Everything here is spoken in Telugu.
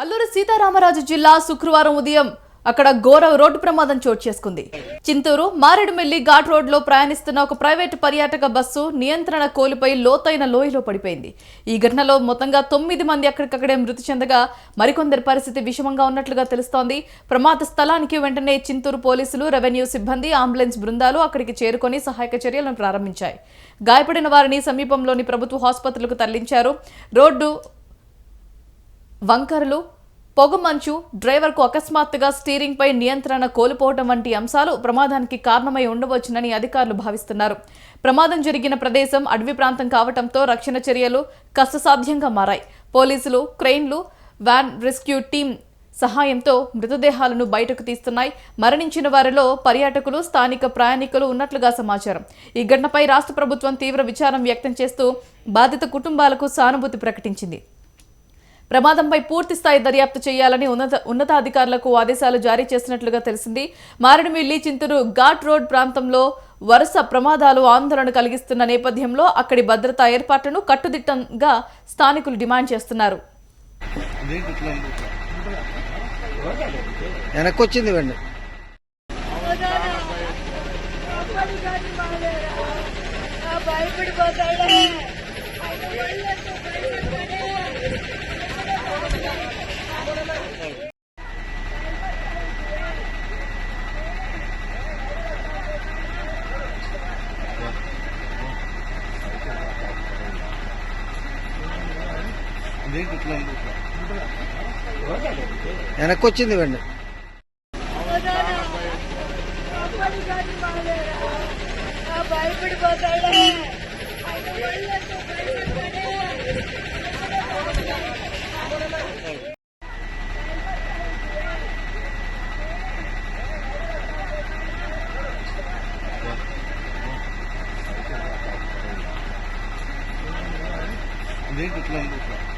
అల్లూరు సీతారామరాజు జిల్లా శుక్రవారం ఉదయం అక్కడ ఘోర రోడ్డు ప్రమాదం చోటు చేసుకుంది. చింతూరు మారేడుమిల్లి ఘాట్ రోడ్లో ప్రయాణిస్తున్న ఒక ప్రైవేటు పర్యాటక బస్సు నియంత్రణ కోల్పోయి లోతైన లోయలో పడిపోయింది. ఈ ఘటనలో మొత్తంగా తొమ్మిది మంది అక్కడికక్కడే మృతి చెందగా మరికొందరి పరిస్థితి విషమంగా ఉన్నట్లుగా తెలుస్తోంది. ప్రమాద స్థలానికి వెంటనే చింతూరు పోలీసులు రెవెన్యూ సిబ్బంది అంబులెన్స్ బృందాలు అక్కడికి చేరుకొని సహాయక చర్యలను ప్రారంభించాయి. గాయపడిన వారిని సమీపంలోని ప్రభుత్వ ఆసుపత్రులకు తరలించారు. రోడ్డు వంకరలు పొగమంచు డ్రైవర్కు అకస్మాత్తుగా స్టీరింగ్పై నియంత్రణ కోల్పోవటం వంటి అంశాలు ప్రమాదానికి కారణమై ఉండవచ్చునని అధికారులు భావిస్తున్నారు. ప్రమాదం జరిగిన ప్రదేశం అడవి ప్రాంతం కావటంతో రక్షణ చర్యలు కష్టసాధ్యంగా మారాయి. పోలీసులు క్రెయిన్లు వ్యాన్ రెస్క్యూ టీం సహాయంతో మృతదేహాలను బయటకు తీస్తున్నాయి. మరణించిన వారిలో పర్యాటకులు స్థానిక ప్రయాణికులు ఉన్నట్లుగా సమాచారం. ఈ ఘటనపై రాష్ట్ర ప్రభుత్వం తీవ్ర విచారం వ్యక్తం చేస్తూ బాధిత కుటుంబాలకు సానుభూతి ప్రకటించింది. ప్రమాదంపై పూర్తి స్థాయి దర్యాప్తు చేయాలని ఉన్నత ఉన్నతాధికారులకు ఆదేశాలు జారీ చేసినట్లుగా తెలిసింది. మారేడుమిల్లి చింతూరు ఘాట్ రోడ్ ప్రాంతంలో వరుస ప్రమాదాలు ఆందోళన కలిగిస్తున్న నేపథ్యంలో అక్కడి భద్రతా ఏర్పాట్లను కట్టుదిట్టంగా స్థానికులు డిమాండ్ చేస్తున్నారు. వెండి భయపడిపోతాడే. వెనక్కి వచ్చింది వెండి భయపడిపోతాడే ఇట్లా?